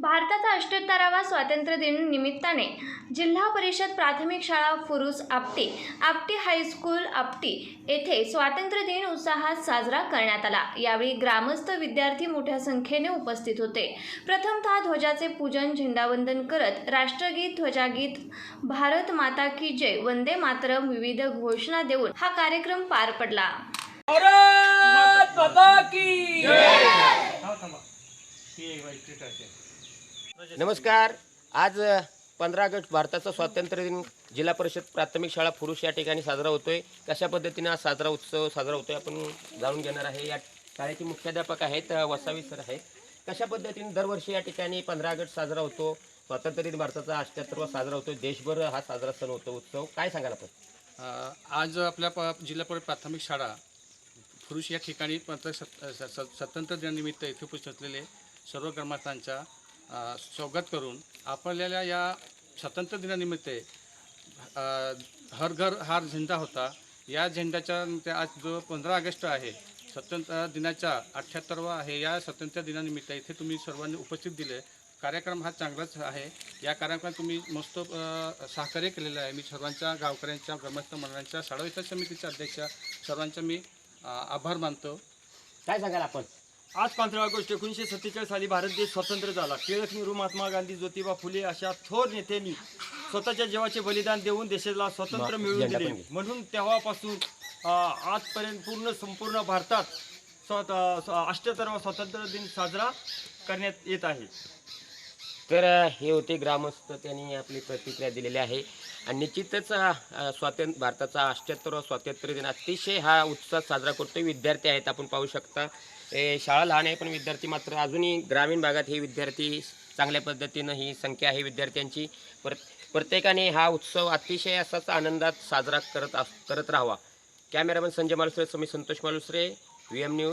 भारताचा अठ्ठ्याहत्तरावा स्वातंत्र्य दिन निमित्ताने जिल्हा परिषद प्राथमिक शाळा फुरुस आपटी आपटी हायस्कूल आपटी येथे स्वातंत्र्य दिन उत्साहात साजरा करण्यात आला. यावेळी ग्रामस्थ विद्यार्थी मोठ्या संख्येने उपस्थित होते. प्रथमतः ध्वजाचे पूजन झेंडावंदन करत राष्ट्रगीत ध्वजागीत भारत माता की जय वंदे मातरम विविध घोषणा देऊन हा कार्यक्रम पार पडला. भारत माता की नमस्कार. आज पंधरा ऑगस्ट भारताचा स्वातंत्र्य दिन. जिल्हा परिषद प्राथमिक शाळा पुरुष या ठिकाणी साजरा होतोय. कशा पद्धतीने हा साजरा उत्सव साजरा होतोय आपण जाणून घेणार आहे. या शाळेचे मुख्याध्यापक आहेत वसावी सर आहेत. कशा पद्धतीने दरवर्षी या ठिकाणी पंधरा ऑगस्ट साजरा होतो? स्वातंत्र्य दिन भारताचा अठ्ठ्याहत्तरवा साजरा होतो देशभर हा साजरा सण होतो उत्सव. काय सांगाल आपण? आज आपल्या प जिल्हा परिषद प्राथमिक शाळा पुरुष या ठिकाणी स्वतंत्र सत- स्वातंत्र्य दिनानिमित्त इथे उपस्थित असलेले सर्व ग्रामस्थांचा स्वागत करून आपल्याला या स्वातंत्र्य दिनानिमित्त हर घर हार झेंडा होता. या झेंड्याच्या आज जो पंधरा ऑगस्ट आहे स्वतंत्र दिनाच्या अठ्ठ्याहत्तरवा आहे. या स्वातंत्र्य दिनानिमित्त इथे तुम्ही सर्वांनी उपस्थित दिले. कार्यक्रम हा चांगलाच आहे. या कार्यक्रमात तुम्ही मस्त सहकार्य केलेलं आहे. मी सर्वांच्या गावकऱ्यांच्या ग्रामस्थ मंडळांच्या शाळा समितीच्या अध्यक्षा सर्वांचा मी आभार मानतो. काय सांगाल आपण? आज पंधरा ऑगस्ट एकोणीसशे सत्तेचाळीस साली भारत देश स्वतंत्र झाला. टिळक नेहरू महात्मा गांधी ज्योतिबा फुले अशा थोर नेत्यांनी स्वतःच्या जीवाचे बलिदान देऊन देशाला स्वातंत्र्य मिळवून दिले. म्हणून तेव्हापासून आजपर्यंत पूर्ण संपूर्ण भारतात स्वत अठ्ठ्याहत्तरावा स्वातंत्र्य दिन साजरा करण्यात येत आहे. तर हे होते ग्रामस्थ त्यांनी आपली प्रतिक्रिया दिलेली आहे. आणि निश्चितच स्वातंत्र्य भारताचा अष्ट्याहत्तर स्वातंत्र्य दिन अतिशय हा उत्साह साजरा करतो विद्यार्थी आहेत आपण पाहू शकता. ए, शाळा लहान आहे पण विद्यार्थी मात्र अजूनही ग्रामीण भागात हे विद्यार्थी चांगल्या पद्धतीनं ही संख्या आहे विद्यार्थ्यांची. पर प्रत्येकाने हा उत्सव अतिशय असाच आनंदात साजरा करत अस करत राहावा. कॅमेरामन संजय मालुसरे समी Santosh Malusare V M news.